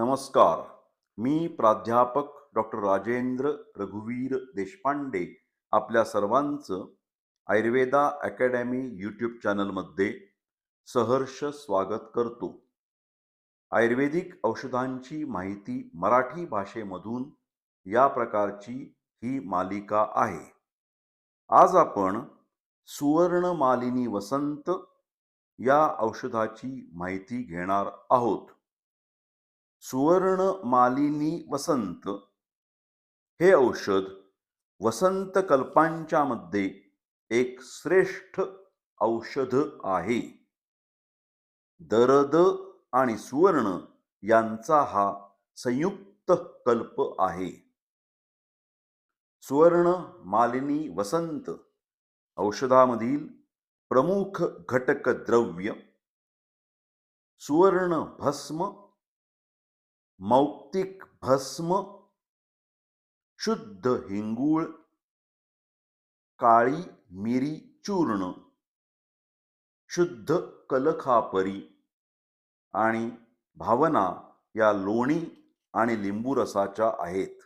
नमस्कार. मी प्राध्यापक डॉक्टर राजेंद्र रघुवीर देशपांडे आपल्या सर्वांचं आयुर्वेदा अकॅडमी यूट्यूब चॅनलमध्ये सहर्ष स्वागत करतो. आयुर्वेदिक औषधांची माहिती मराठी भाषेमधून या प्रकारची ही मालिका आहे. आज आपण सुवर्णमालिनी वसंत या औषधाची माहिती घेणार आहोत. सुवर्ण मालिनी वसंत हे औषध वसंत कल्पांच्या मध्ये एक श्रेष्ठ औषध आहे. दरद आणि सुवर्ण यांचा हा संयुक्त कल्प आहे. सुवर्ण मालिनी वसंत औषधामधील प्रमुख घटक द्रव्य सुवर्ण भस्म मौक्तिक भस्म शुद्ध हिंगूळ काळी मिरी चूर्ण शुद्ध कलखापरी आणि भावना या लोणी आणि लिंबू रसाच्या आहेत.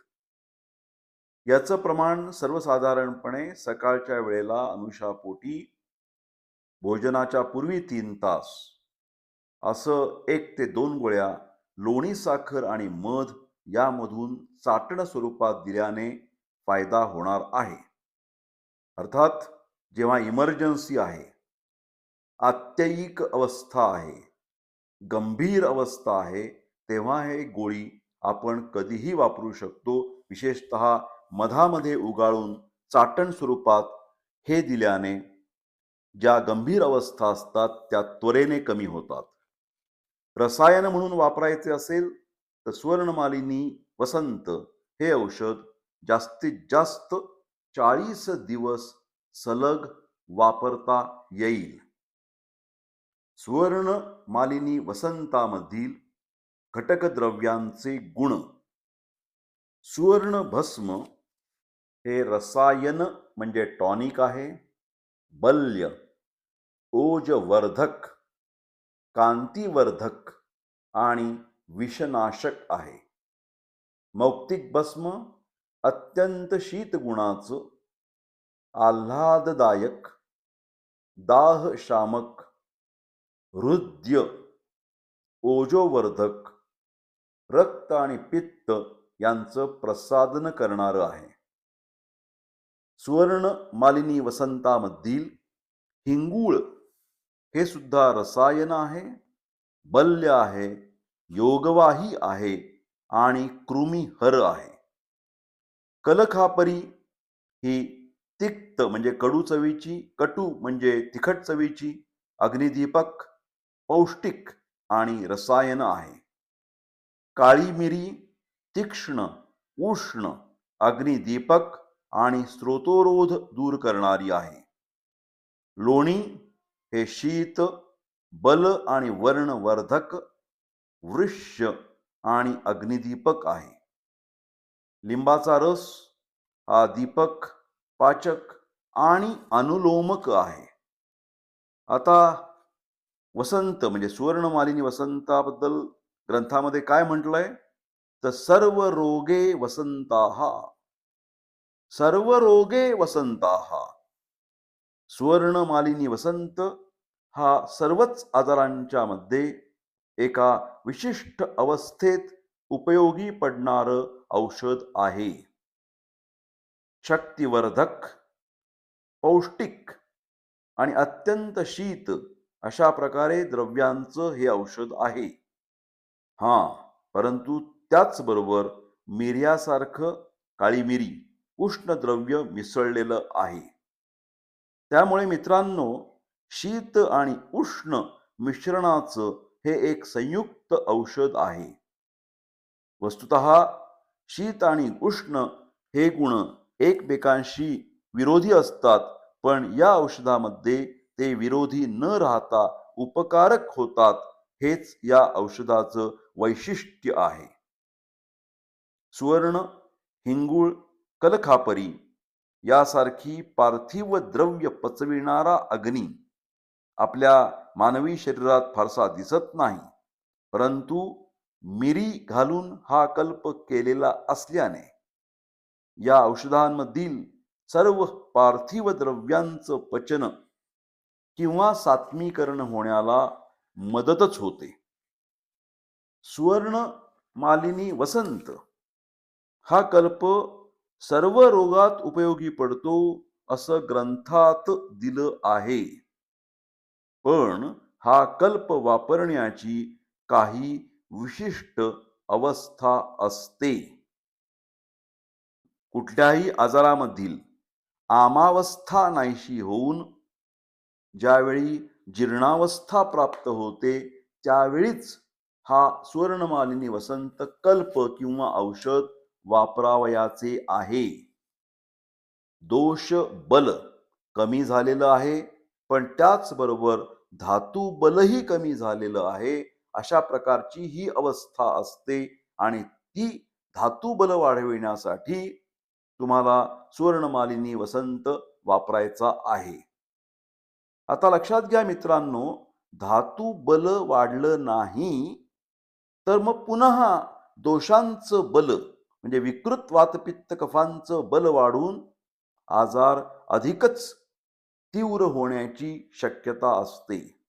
याचं प्रमाण सर्वसाधारणपणे सकाळच्या वेळेला अनुषापोटी भोजनाच्या पूर्वी तीन तास असं एक ते दोन गोळ्या लोणी साखर आणि मध यामधून चाटण स्वरूपात दिल्याने फायदा होणार आहे. अर्थात जेव्हा इमर्जन्सी आहे आत्ययिक अवस्था आहे गंभीर अवस्था आहे तेव्हा हे गोळी आपण कधीही वापरू शकतो. विशेषत मधामध्ये उगाळून चाटण स्वरूपात हे दिल्याने ज्या गंभीर अवस्था असतात त्या त्वरेने कमी होतात. रसायन म्हणून वापरायचे असेल तर सुवर्णमालिनी वसंत हे औषध जास्तीत जास्त चाळीस दिवस सलग वापरता येईल. सुवर्ण मालिनी वसंतामधील घटकद्रव्यांचे गुण. सुवर्ण भस्म हे रसायन म्हणजे टॉनिक आहे. बल्य ओजवर्धक कांतीवर्धक आणि विषनाशक आहे. मौक्तिक भस्म अत्यंत शीत गुणाचं आल्हाददायक दाह शामक हृद्य ओजोवर्धक रक्त आणि पित्त यांचं प्रसादन करणारं आहे. सुवर्ण मालिनी वसंतामधील हिंगूळ हे सुद्धा रसायन आहे बल्य आहे योगवाही आहे आणि कृमिहर आहे. कलखापरी ही तिक्त म्हणजे कडू चवीची कटू म्हणजे तिखट चवीची अग्निदीपक पौष्टिक आणि रसायन आहे. काळी मिरी तीक्ष्ण उष्ण अग्निदीपक आणि स्रोतोरोध दूर करणारी आहे. लोणी हे शीत बल आणि वर्णवर्धक वृक्ष आणि अग्निदीपक आहे. लिंबाचा रस हा दीपक पाचक आणि अनुलोमक आहे. आता वसंत म्हणजे सुवर्णमालिनी वसंताबद्दल ग्रंथामध्ये काय म्हटलंय? तर सर्व रोगे वसंताहा. सर्व रोगे वसंताहा. सुवर्णमालिनी वसंत हा सर्वच आजारांच्या मध्ये एका विशिष्ट अवस्थेत उपयोगी पडणार औषध आहे. शक्तिवर्धक पौष्टिक आणि अत्यंत शीत अशा प्रकारे द्रव्यांचं हे औषध आहे. हा परंतु त्याचबरोबर मिर्यासारखं काळी मिरी उष्ण द्रव्य मिसळलेलं आहे. त्यामुळे मित्रांनो शीत आणि उष्ण मिश्रणाचं हे एक संयुक्त औषध आहे. वस्तुत शीत आणि उष्ण हे गुण एकमेकांशी विरोधी असतात पण या औषधामध्ये ते विरोधी न राहता उपकारक होतात हेच या औषधाचं वैशिष्ट्य आहे. सुवर्ण हिंगूळ कलखापरी यासारखी पार्थिव द्रव्य पचविणारा अग्नी आपल्या मानवी शरीरात फारसा दिसत नाही. परंतु मिरी घालून हा कल्प केलेला असल्याने या औषधांमधील सर्व पार्थिव द्रव्यांचं पचन किंवा सात्मीकरण होण्याला मदतच होते. सुवर्ण मालिनी वसंत हा कल्प सर्व रोगात उपयोगी पडतो असं ग्रंथात दिलं आहे. पण हा कल्प वापरण्याची काही विशिष्ट अवस्था असते. कुठल्याही आजारामधील आमावस्था नाहीशी होऊन ज्यावेळी जीर्णावस्था प्राप्त होते त्यावेळीच हा सुवर्णमालिनी वसंत कल्प किंवा औषध वापरावयाचे आहे. दोष बल कमी झालेलं आहे पण त्याचबरोबर धातू बलही कमी झालेलं आहे अशा प्रकारची ही अवस्था असते आणि ती धातू बल वाढविण्यासाठी तुम्हाला सुवर्णमालिनी वसंत वापरायचा आहे. आता लक्षात घ्या मित्रांनो धातू बल वाढलं नाही तर मग पुन्हा दोषांचं बल म्हणजे विकृत वातपित्त कफांचं बल वाढून आजार अधिकच तीव्र होण्याची शक्यता असते.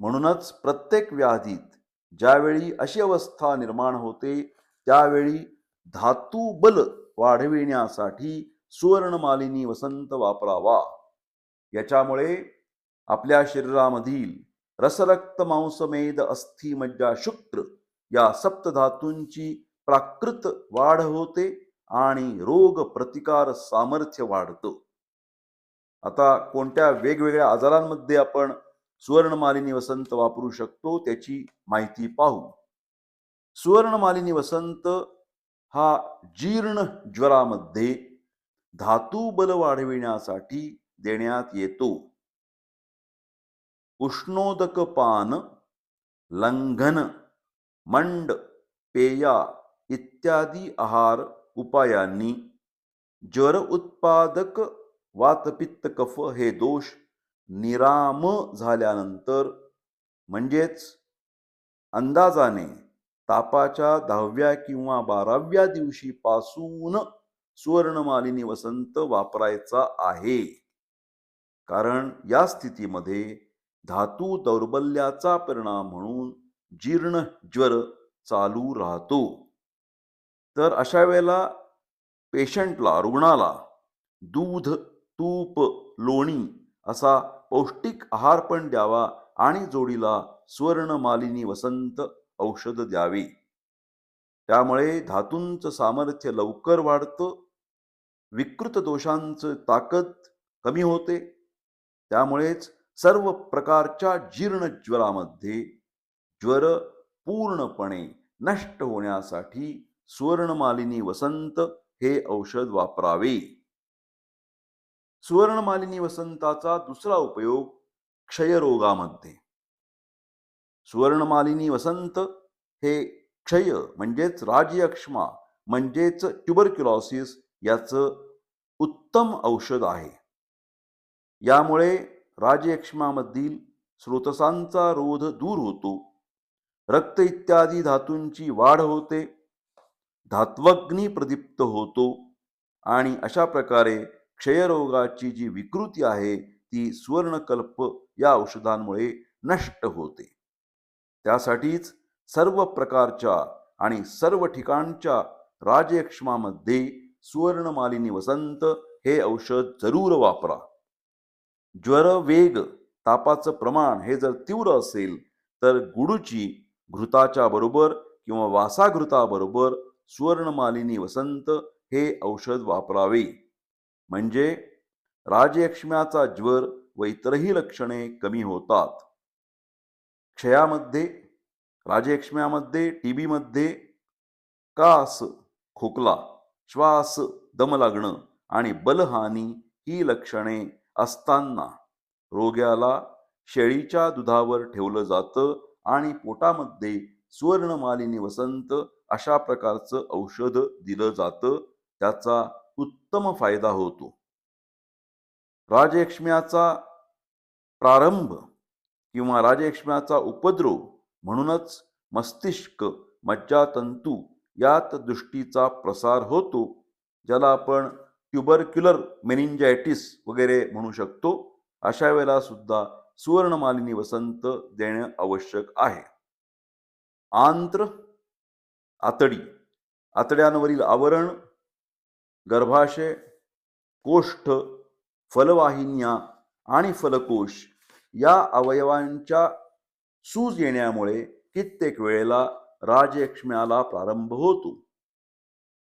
म्हणूनच प्रत्येक व्याधीत ज्यावेळी अशी अवस्था निर्माण होते त्यावेळी धातू बल वाढविण्यासाठी सुवर्णमालिनी वसंत वापरावा. याच्यामुळे आपल्या शरीरामधील रसरक्त मांसमेद अस्थि मज्जा शुक्र या सप्तधातूंची प्राकृत वाढ होते आणि रोग प्रतिकार सामर्थ्य वाढतं. आता कोणत्या वेगवेगळ्या आजारांमध्ये आपण सुवर्णमालिनी वसंत वापरू शकतो त्याची माहिती पाहू. सुवर्णमालिनी वसंत हा जीर्ण ज्वरामध्ये धातू बल वाढविण्यासाठी देण्यात येतो. उष्णोदक पान लंघन मंड पेया इत्यादी आहार उपायांनी ज्वर उत्पादक वातपित्त कफ हे दोष निराम झाल्यानंतर म्हणजेच अंदाजाने तापाच्या दहाव्या किंवा बाराव्या दिवशी पासून सुवर्णमालिनी वसंत वापरायचा आहे. कारण या स्थितीमध्ये धातू दौर्बल्याचा परिणाम म्हणून जीर्ण ज्वर चालू राहतो. तर अशा वेळेला पेशंटला रुग्णाला दूध तूप लोणी असा पौष्टिक आहार पण द्यावा आणि जोडीला सुवर्णमालिनी वसंत औषध द्यावे. त्यामुळे धातूंचं सामर्थ्य लवकर वाढतं विकृत दोषांचं ताकद कमी होते. त्यामुळेच सर्व प्रकारच्या जीर्ण ज्वरामध्ये ज्वर पूर्णपणे नष्ट होण्यासाठी सुवर्णमालिनी वसंत हे औषध वापरावे. सुवर्णमालिनी वसंताचा दुसरा उपयोग क्षयरोगामध्ये. सुवर्णमालिनी वसंत हे क्षय म्हणजेच राजयक्ष्मा म्हणजेच ट्युबरक्युलॉसिस याचं उत्तम औषध आहे. यामुळे राजयक्ष्मामधील स्रोतसांचा रोध दूर होतो. रक्त इत्यादी धातूंची वाढ होते. धात्वग्नी प्रदीप्त होतो. आणि अशा प्रकारे क्षयरोगाची जी विकृती आहे ती सुवर्णकल्प या औषधांमुळे नष्ट होते. त्यासाठीच सर्व प्रकारच्या आणि सर्व ठिकाणच्या राजयक्ष्मामध्ये सुवर्णमालिनी वसंत हे औषध जरूर वापरा. ज्वर वेग तापाचं प्रमाण हे जर तीव्र असेल तर गुडूची घृताच्या बरोबर किंवा वासाघृताबरोबर सुवर्णमालिनी वसंत हे औषध वापरावे. म्हणजे राजयक्ष्म्याचा ज्वर व इतरही लक्षणे कमी होतात. क्षयामध्ये राजयक्ष्म्यामध्ये टी कास खोकला श्वास दम लागणं आणि बलहानी ही लक्षणे असताना रोग्याला शेळीच्या दुधावर ठेवलं जातं आणि पोटामध्ये सुवर्णमालिनी वसंत अशा प्रकारचं औषध दिलं जातं. त्याचा उत्तम फायदा होतो. राजयक्ष्म्याचा प्रारंभ किंवा राजयक्ष्म्याचा उपद्रव म्हणूनच मस्तिष्क मज्जातंतू यात दृष्टीचा प्रसार होतो ज्याला आपण ट्युबरक्युलर मेनिंजायटिस वगैरे म्हणू शकतो. अशा वेळेला सुद्धा सुवर्णमालिनी वसंत देणे आवश्यक आहे. आंत्र आतडी. आतड्यांवरील आवरण गर्भाशय कोष्ठ फलवाहिन्या आणि फलकोश या अवयवांच्या सूज येण्यामुळे कित्येक वेळेला राजयक्ष्म्याला प्रारंभ होतो.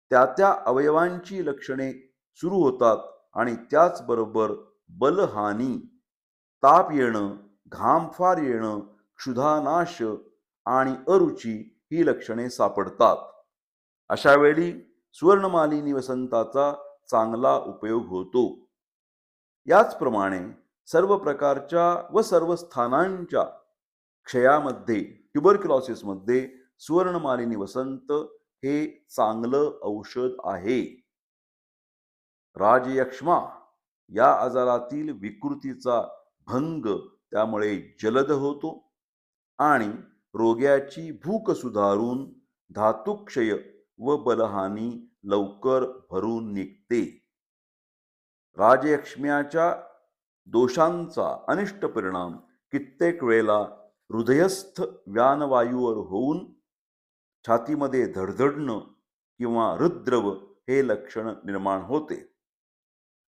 त्या त्या अवयवांची लक्षणे सुरू होतात आणि त्याचबरोबर बलहानी ताप येणं घामफार येणं क्षुधानाश आणि अरुची ही लक्षणे सापडतात. अशा वेळी सुवर्णमालिनी वसंताचा चांगला उपयोग होतो. याचप्रमाणे सर्व प्रकारच्या व सर्व स्थानांच्या क्षयामध्ये ट्युबरक्युलॉसिसमध्ये सुवर्णमालिनी वसंत हे चांगलं औषध आहे. राजयक्ष्मा या आजारातील विकृतीचा भंग त्यामुळे जलद होतो आणि रोग्याची भूक सुधारून धातुक्षय व बलहानी लवकर भरून निघते. राजयक्ष्म्याच्या दोषांचा अनिष्ट परिणाम कित्येक वेळेला हृदयस्थ व्यानवायूवर होऊन छातीमध्ये धडधडणं किंवा हृद्रव हे लक्षण निर्माण होते.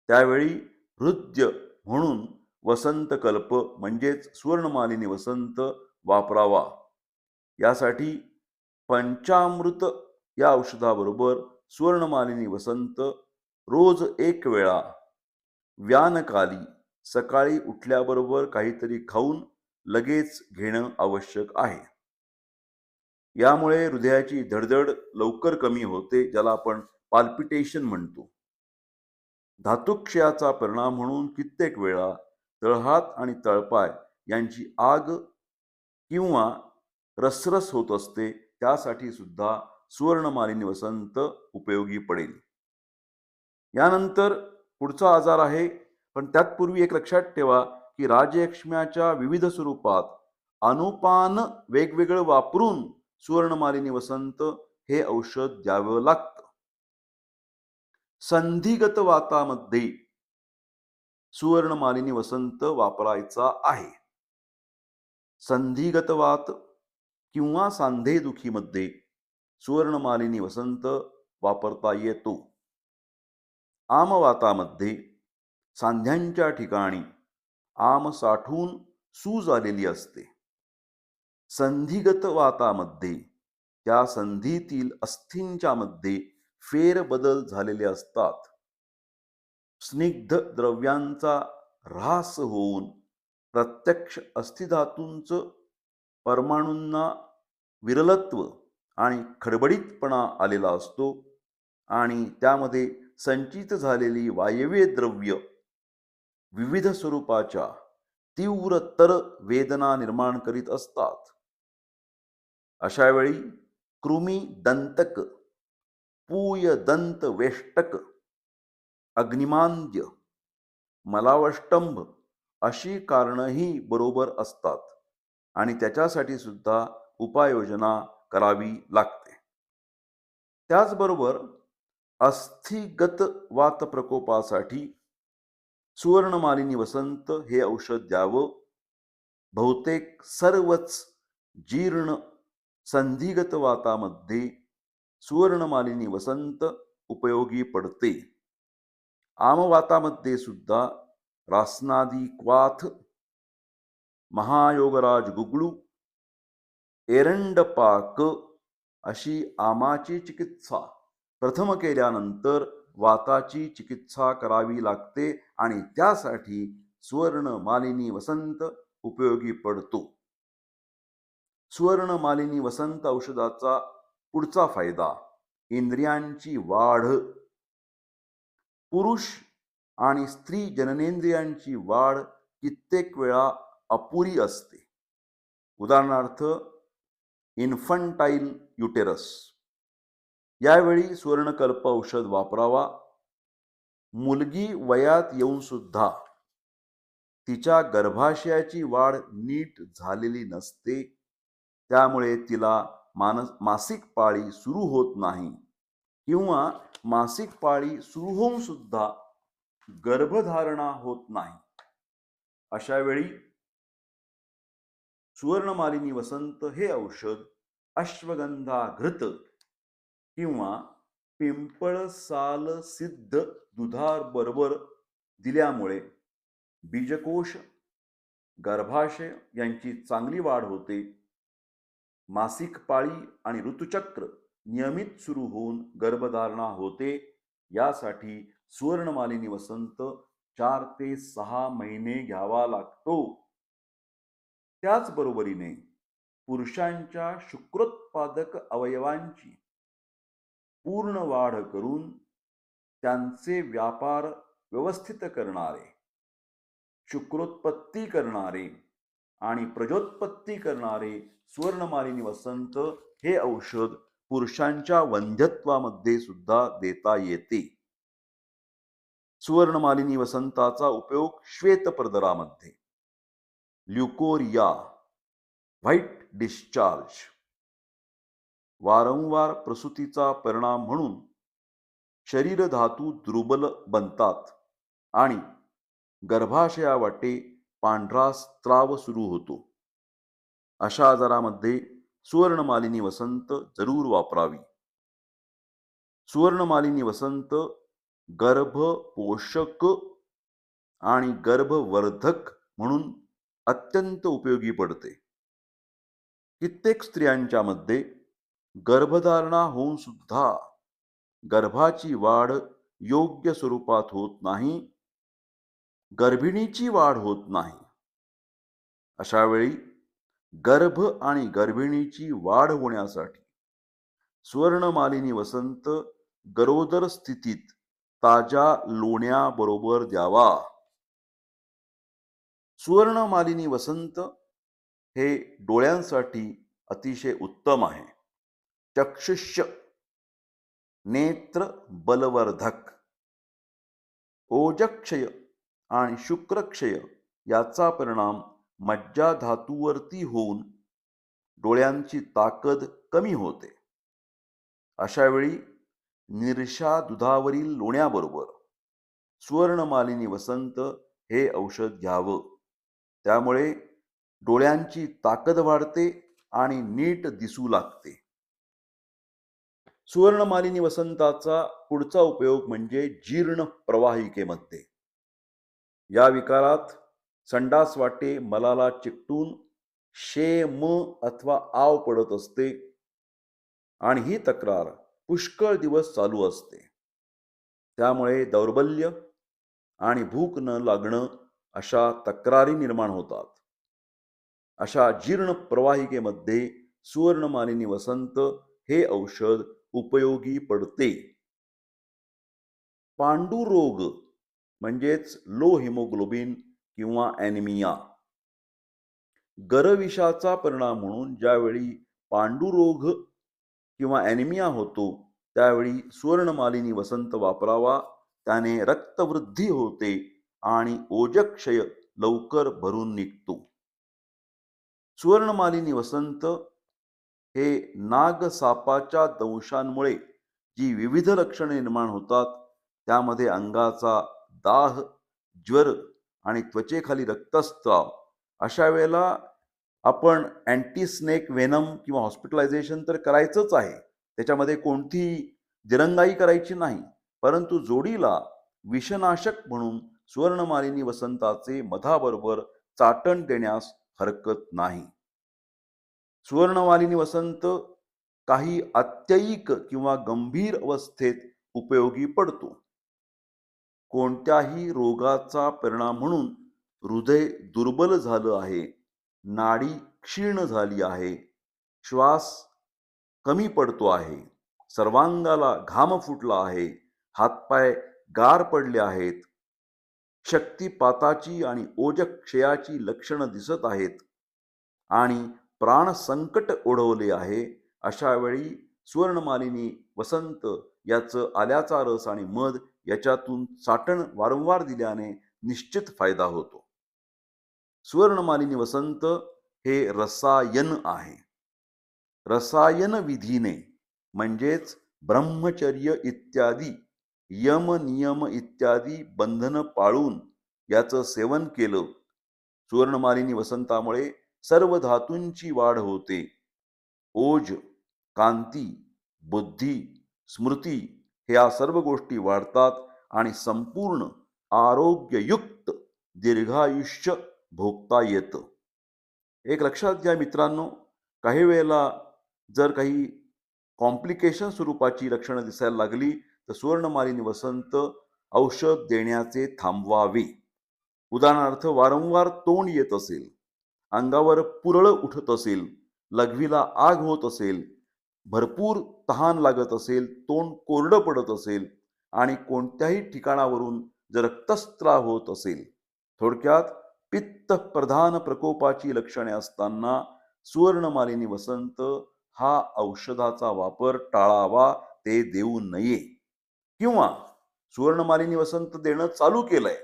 त्यावेळी हृदय म्हणून वसंत कल्प म्हणजेच सुवर्णमालिनी वसंत वापरावा. यासाठी पंचामृत या औषधाबरोबर सुवर्णमालिनी वसंत रोज एक वेळा व्यानकाली सकाळी उठल्याबरोबर काहीतरी खाऊन लगेच घेणं आवश्यक आहे. यामुळे हृदयाची धडधड लवकर कमी होते ज्याला आपण पाल्पिटेशन म्हणतो. धातुक्षयाचा परिणाम म्हणून कित्येक वेळा तळहात आणि तळपाय यांची आग किंवा रसरस होत असते त्यासाठी सुद्धा सुवर्णमालिनी वसंत उपयोगी पडेल. यानंतर पुढचा आजार आहे पण त्यातपूर्वी एक लक्षात ठेवा की राजयक्ष्म्याच्या विविध स्वरूपात अनुपान वेगवेगळं वापरून सुवर्णमालिनी वसंत हे औषध द्यावं लागतं. संधिगत वातामध्ये सुवर्णमालिनी वसंत वापरायचा आहे. संधिगत वात किंवा सांधेदुखीमध्ये सुवर्णमालिनी वसंत वापरता येतो. आमवातामध्ये सांध्यांच्या ठिकाणी आम साठून सूज आलेली असते. संधिगत वातामध्ये त्या संधीतील अस्थींच्या मध्ये फेरबदल झालेले असतात. स्निग्ध द्रव्यांचा ऱ्हास होऊन प्रत्यक्ष अस्थिधातूंचं परमाणूंना विरलत्व आणि खडबडीतपणा आलेला असतो आणि त्यामध्ये संचित झालेली वायव्य द्रव्य विविध स्वरूपाच्या तीव्र तर वेदना निर्माण करीत असतात. अशावेळी कृमी दंतक पूय दंत वेष्टक अग्निमांद्य मलावष्टंभ अशी कारणंही बरोबर असतात आणि त्याच्यासाठी सुद्धा उपाययोजना करावी लागते. त्याचबरोबर अस्थिगत वात प्रकोपासाठी सुवर्णमालिनी वसंत हे औषध द्यावं. बहुतेक सर्वच जीर्ण संधिगत वातामध्ये सुवर्णमालिनी वसंत उपयोगी पडते. आमवातामध्ये सुद्धा रासनादी क्वाथ महायोगराज गुगळू एरंडपाक अशी आमाची चिकित्सा. प्रथम केल्यानंतर वाताची चिकित्सा करावी लागते आणि त्यासाठी सुवर्ण मालिनी वसंत उपयोगी पडतो. सुवर्ण मालिनी वसंत औषधाचा पुढचा फायदा इंद्रियांची वाढ. पुरुष आणि स्त्री जननेंद्रियांची वाढ कित्येक वेळा अपुरी असते. उदाहरणार्थ इन्फंटाईल युटेरस. यावेळी सुवर्णकल्प औषध वापरावा. मुलगी वयात येऊन सुद्धा तिच्या गर्भाशयाची वाढ नीट झालेली नसते. त्यामुळे तिला मानस मासिक पाळी सुरू होत नाही किंवा मासिक पाळी सुरू होऊन सुद्धा गर्भधारणा होत नाही. अशा वेळी सुवर्णमालिनी वसंत हे औषध अश्वगंधा घृत किंवा पिंपळ साल सिद्ध दुधार बरोबर दिल्यामुळे बीजकोश गर्भाशय यांची चांगली वाढ होते. मासिक पाळी आणि ऋतुचक्र नियमित सुरू होऊन गर्भधारणा होते. यासाठी सुवर्णमालिनी वसंत चार ते सहा महिने घ्यावा लागतो. त्याचबरोबरीने पुरुषांच्या शुक्रोत्पादक अवयवांची पूर्ण वाढ करून त्यांचे व्यापार व्यवस्थित करणारे शुक्रोत्पत्ती करणारे आणि प्रजोत्पत्ती करणारे सुवर्णमालिनी वसंत हे औषध पुरुषांच्या वंध्यत्वामध्ये सुद्धा देता येते. सुवर्णमालिनी वसंताचा उपयोग श्वेतप्रदरामध्ये ल्युकोरिया व्हाईट डिस्चार्ज. वारंवार प्रसूतीचा परिणाम म्हणून शरीर धातू दुर्बल बनतात आणि गर्भाशयावाटे पांढरा स्त्राव सुरू होतो. अशा आजारामध्ये सुवर्णमालिनी वसंत जरूर वापरावी. सुवर्णमालिनी वसंत गर्भ पोषक आणि गर्भवर्धक म्हणून अत्यंत उपयोगी पडते. कित्येक स्त्रियांच्या मध्ये गर्भधारणा होऊन सुद्धा गर्भाची वाढ योग्य स्वरूपात होत नाही गर्भिणीची वाढ होत नाही. अशा वेळी गर्भ आणि गर्भिणीची वाढ होण्यासाठी स्वर्णमालिनी वसंत गरोदर स्थितीत ताज्या लोण्याबरोबर द्यावा. सुवर्णमालिनी वसंत हे डोळ्यांसाठी अतिशय उत्तम आहे. चक्षुष्य नेत्र बलवर्धक. ओजक्षय आणि शुक्रक्षय याचा परिणाम मज्जा धातूवरती होऊन डोळ्यांची ताकद कमी होते. अशा वेळी निरशा दुधावरील लोण्याबरोबर सुवर्णमालिनी वसंत हे औषध घ्यावं. त्यामुळे डोळ्यांची ताकद वाढते आणि नीट दिसू लागते. सुवर्णमालिनी वसंताचा पुढचा उपयोग म्हणजे जीर्ण प्रवाहिकेमध्ये. या विकारात संडास वाटे मलाला चिकटून शे म अथवा आव पडत असते आणि ही तक्रार पुष्कळ दिवस चालू असते. त्यामुळे दौर्बल्य आणि भूक न लागणं अशा तक्रारी निर्माण होतात. अशा जीर्ण प्रवाहिकेमध्ये सुवर्णमालिनी वसंत हे औषध उपयोगी पडते. पांडुरोग म्हणजेच लो हिमोग्लोबिन किंवा ॲनिमिया. गरविषाचा परिणाम म्हणून ज्यावेळी पांडुरोग किंवा ॲनिमिया होतो त्यावेळी सुवर्णमालिनी वसंत वापरावा त्याने रक्तवृद्धी होते आणि ओजक्षय लवकर भरून निघतो. सुवर्णमालिनी वसंत हे नागसापाच्या दंशांमुळे जी विविध लक्षणे निर्माण होतात त्यामध्ये अंगाचा दाह ज्वर आणि त्वचेखाली रक्तस्त्राव अशा वेळेला आपण अँटीस्नेक वेनम किंवा हॉस्पिटलायझेशन तर करायचंच आहे. त्याच्यामध्ये कोणती दिरंगाई करायची नाही. परंतु जोडीला विषनाशक म्हणून सुवर्णमालिनी वसंताचे मधाबरोबर चाटण देण्यास हरकत नाही. सुवर्णमालिनी वसंत काही अत्ययिक किंवा गंभीर अवस्थेत उपयोगी पडतो. कोणत्याही रोगाचा परिणाम म्हणून हृदय दुर्बल झालं आहे नाडी क्षीण झाली आहे श्वास कमी पडतो आहे सर्वांगाला घाम फुटला आहे हातपाय गार पडले आहेत शक्तिपाताची आणि ओजक्षयाची लक्षणं दिसत आहेत. आणि प्राणसंकट ओढवले आहे अशा वेळी सुवर्णमालिनी वसंत याचं आल्याचा रस आणि मध याच्यातून साठण वारंवार दिल्याने निश्चित फायदा होतो. सुवर्णमालिनी वसंत हे रसायन आहे. रसायन विधीने म्हणजेच ब्रह्मचर्य इत्यादी यम नियम इत्यादी बंधनं पाळून याचं सेवन केलं. सुवर्णमालिनी वसंतामुळे सर्व धातूंची वाढ होते. ओज कांती बुद्धी स्मृती ह्या सर्व गोष्टी वाढतात आणि संपूर्ण आरोग्ययुक्त दीर्घायुष्य भोगता येतं. एक लक्षात घ्या मित्रांनो काही वेळेला जर काही कॉम्प्लिकेशन स्वरूपाची लक्षणं दिसायला लागली तर सुवर्णमालिनी वसंत औषध देण्याचे थांबवावे. उदाहरणार्थ वारंवार तोंड येत असेल अंगावर पुरळ उठत असेल लघवीला आग होत असेल भरपूर तहान लागत असेल तोंड कोरडं पडत असेल आणि कोणत्याही ठिकाणावरून जर रक्तस्त्राव होत असेल थोडक्यात पित्त प्रधान प्रकोपाची लक्षणे असताना सुवर्णमालिनी वसंत हा औषधाचा वापर टाळावा ते देऊ नये. किंवा सुवर्णमालिनी वसंत देणं चालू केलंय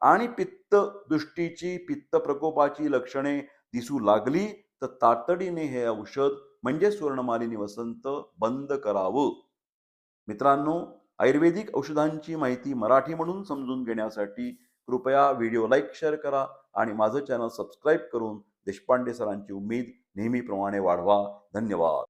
आणि पित्त दृष्टीची पित्त प्रकोपाची लक्षणे दिसू लागली तर तातडीने हे औषध म्हणजे सुवर्णमालिनी वसंत बंद करावं. मित्रांनो आयुर्वेदिक औषधांची माहिती मराठी म्हणून समजून घेण्यासाठी कृपया व्हिडिओ लाईक शेअर करा आणि माझं चॅनल सबस्क्राईब करून देशपांडे सरांची उमेद नेहमीप्रमाणे वाढवा. धन्यवाद.